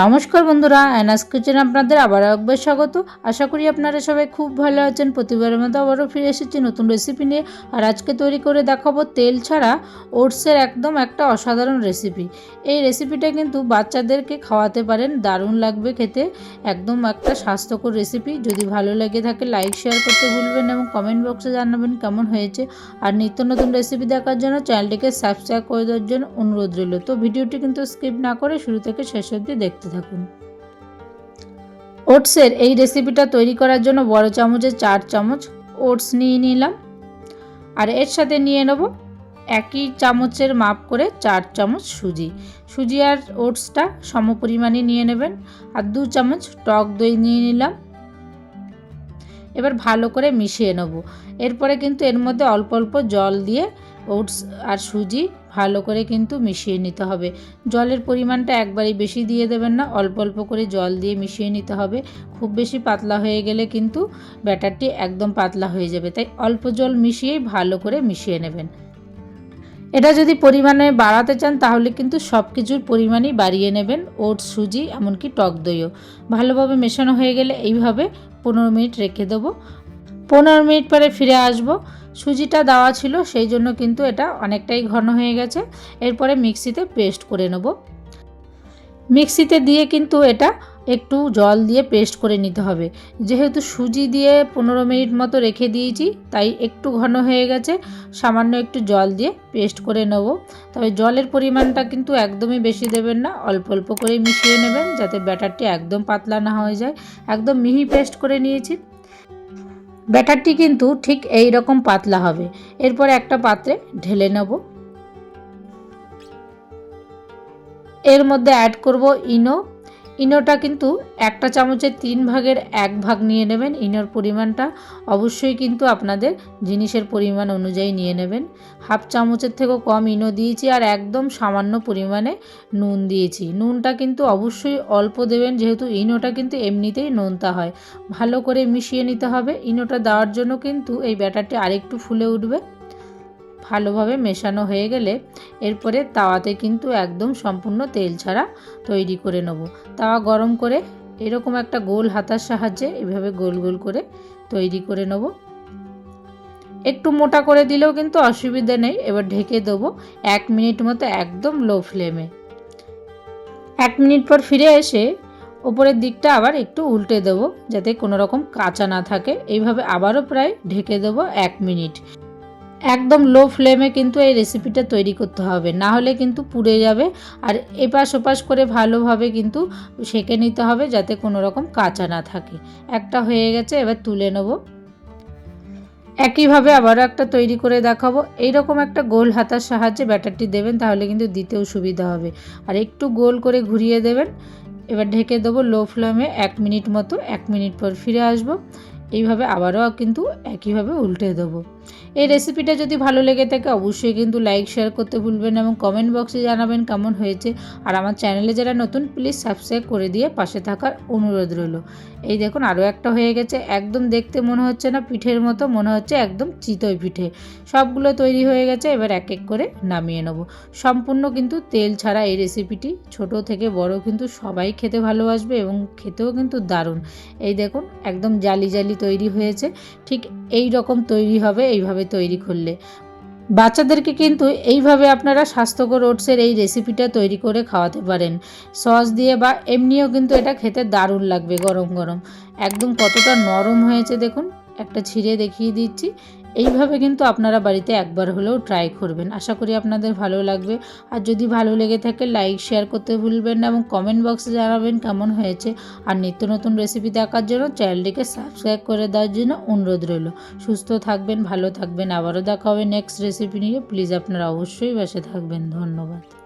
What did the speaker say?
নমস্কার বন্ধুরা অ্যানাস কিচেন আপনাদের আবার একবার স্বাগত। আশা করি আপনারা সবাই খুব ভালো আছেন। প্রতিবারের মতো আবারও ফিরে এসেছি নতুন রেসিপি নিয়ে। আর আজকে তৈরি করে দেখাবো তেল ছাড়া ওটসের একদম একটা অসাধারণ রেসিপি এই রেসিপিটা কিন্তু বাচ্চাদেরকে খাওয়াতে পারেন, দারুণ লাগবে খেতে। একদম একটা স্বাস্থ্যকর রেসিপি যদি ভালো লেগে থাকে লাইক শেয়ার করতে ভুলবেন এবং কমেন্ট বক্সে জানাবেন কেমন হয়েছে। আর নিত্য নতুন রেসিপি দেখার জন্য চ্যানেলটিকে সাবস্ক্রাইব করে দেওয়ার জন্য অনুরোধ রইল। তো ভিডিওটি কিন্তু স্কিপ না করে শুরু থেকে শেষ অবধি দেখতে থাকুন। ওটসের এই রেসিপিটা তৈরি করার জন্য বড় চামচের চার চামচ ওটস নিয়ে নিলাম। আর এর সাথে নিয়ে নেব একই চামচের মাপ করে চার চামচ সুজি। সুজি আর ওটসটা সম পরিমাণে নিয়ে নেবেন। আর দু চামচ টক দই নিয়ে নিলাম। এবার ভালো করে মিশিয়ে নেব। এরপরে কিন্তু এর মধ্যে অল্প অল্প জল দিয়ে ওটস আর সুজি ভালো করে কিন্তু মিশিয়ে নিতে হবে। জলের পরিমাণটা একবারই বেশি দিয়ে দেবেন না, অল্প অল্প করে জল দিয়ে মিশিয়ে নিতে হবে। খুব বেশি পাতলা হয়ে গেলে কিন্তু ব্যাটারটি একদম পাতলা হয়ে যাবে, তাই অল্প জল মিশিয়েই ভালো করে মিশিয়ে নেবেন। এটা যদি পরিমাণে বাড়াতে চান তাহলে কিন্তু সব কিছুর পরিমাণই বাড়িয়ে নেবেন ওটস সুজি, এমনকি টক দইও। ভালোভাবে মেশানো হয়ে গেলে এইভাবে পনেরো মিনিট রেখে দেবো। পনেরো মিনিট পরে ফিরে আসব। সুজিটা দেওয়া ছিল, সেই জন্য কিন্তু এটা অনেকটাই ঘন হয়ে গেছে। এরপরে মিক্সিতে পেস্ট করে নেব। মিক্সিতে দিয়ে কিন্তু এটা একটু জল দিয়ে পেস্ট করে নিতে হবে। যেহেতু সুজি দিয়ে পনেরো মিনিট মতো রেখে দিয়েছি, তাই একটু ঘন হয়ে গেছে। সামান্য একটু জল দিয়ে পেস্ট করে নেব। তবে জলের পরিমাণটা কিন্তু একদমই বেশি দেবেন না, অল্প অল্প করে মিশিয়ে নেবেন, যাতে ব্যাটারটি একদম পাতলা না হয়ে যায়। একদম মিহি পেস্ট করে নিয়েছি। ব্যাটারটি কিন্তু ঠিক এই রকম পাতলা হবে। এরপর একটা পাত্রে ঢেলে নেব। এর মধ্যে অ্যাড করব ইনো ইনোটা কিন্তু একটা চামচের তিন ভাগের এক ভাগ নিয়ে নেবেন। ইনোর পরিমাণটা অবশ্যই কিন্তু আপনাদের জিনিসের পরিমাণ অনুযায়ী নিয়ে নেবেন। হাফ চামচের থেকেও কম ইনো দিয়েছি আর একদম সামান্য পরিমাণে নুন দিয়েছি। নুনটা কিন্তু অবশ্যই অল্প দেবেন, যেহেতু ইনোটা কিন্তু এমনিতেই নোনতা হয়। ভালো করে মিশিয়ে নিতে হবে। ইনোটা দেওয়ার জন্য কিন্তু এই ব্যাটারটি আরেকটু ফুলে উঠবে। ভালোভাবে মেশানো হয়ে গেলে এরপরে তাওয়াতে কিন্তু একদম সম্পূর্ণ তেল ছাড়া তৈরি করে নেব। তাওয়া গরম করে এরকম একটা গোল হাতার সাহায্যে এভাবে গোল গোল করে তৈরি করে নেব। একটু মোটা করে দিলেও কিন্তু অসুবিধা নেই, এবার ঢেকে দেবো এক মিনিট মতো একদম লো ফ্লেমে। এক মিনিট পর ফিরে এসে ওপরের দিকটা আবার একটু উল্টে দেবো যাতে কোনো রকম কাঁচা না থাকে। এইভাবে আবারও প্রায় ঢেকে দেবো এক মিনিট। একদম লো ফ্লেমে কিন্তু এই রেসিপিটা তৈরি করতে হবে। না হলে কিন্তু পুড়ে যাবে। আর এপাশ ওপাশ করে ভালোভাবে কিন্তু সেঁকে নিতে হবে যাতে কোনো রকম কাঁচা না থাকে। একটা হয়ে গেছে, এবার তুলে নেব। একইভাবে আবারও একটা তৈরি করে দেখাবো। এইরকম একটা গোল হাতার সাহায্যে ব্যাটারটি দেবেন, তাহলে কিন্তু দিতেও সুবিধা হবে। আর একটু গোল করে ঘুরিয়ে দেবেন। এবার ঢেকে দেবো লো ফ্লেমে এক মিনিট মতো, এক মিনিট পর ফিরে আসব। এইভাবে আবারও কিন্তু একইভাবে উল্টে দেবো। এই রেসিপিটা যদি ভালো লেগে থাকে, অবশ্যই কিন্তু লাইক শেয়ার করতে ভুলবেন এবং কমেন্ট বক্সে জানাবেন কেমন হয়েছে। আর আমার চ্যানেলে যারা নতুন প্লিজ সাবস্ক্রাইব করে দিয়ে পাশে থাকার অনুরোধ রইল। এই দেখুন আরও একটা হয়ে গেছে। একদম দেখতে মনে হচ্ছে না, পিঠের মতো, মনে হচ্ছে একদম চিতই পিঠে। সবগুলো তৈরি হয়ে গেছে, এবার এক এক করে নামিয়ে নেব। সম্পূর্ণ কিন্তু তেল ছাড়া এই রেসিপিটি ছোট থেকে বড় কিন্তু সবাই খেতে ভালোবাসবে এবং খেতেও কিন্তু দারুণ। এই দেখুন, একদম জালি জালি তৈরি হয়েছে। ঠিক এই রকম তৈরি হবে এইভাবে তৈরি করলে। বাচ্চাদেরকে কিন্তু এইভাবে আপনারা স্বাস্থ্যকর ওটসের এই রেসিপিটা তৈরি করে খাওয়াতে পারেন। সস দিয়ে বা এমনিও কিন্তু এটা খেতে দারুণ লাগবে গরম গরম। একদম কতটা নরম হয়েছে দেখুন। একটা ছিঁড়ে দেখিয়ে দিচ্ছি। এইভাবে কিন্তু আপনারা বাড়িতে একবার হলেও ট্রাই করবেন। আশা করি আপনাদের ভালো লাগবে। আর যদি ভালো লেগে থাকে লাইক শেয়ার করতে ভুলবেন না এবং কমেন্ট বক্সে জানাবেন কেমন হয়েছে। আর নিত্য নতুন রেসিপি দেখার জন্য চ্যানেলটিকে সাবস্ক্রাইব করে দেওয়ার জন্য অনুরোধ রইল। সুস্থ থাকবেন, ভালো থাকবেন। আবারও দেখা হবে নেক্সট রেসিপি নিয়ে। প্লিজ আপনারা অবশ্যই বাসে থাকবেন। ধন্যবাদ।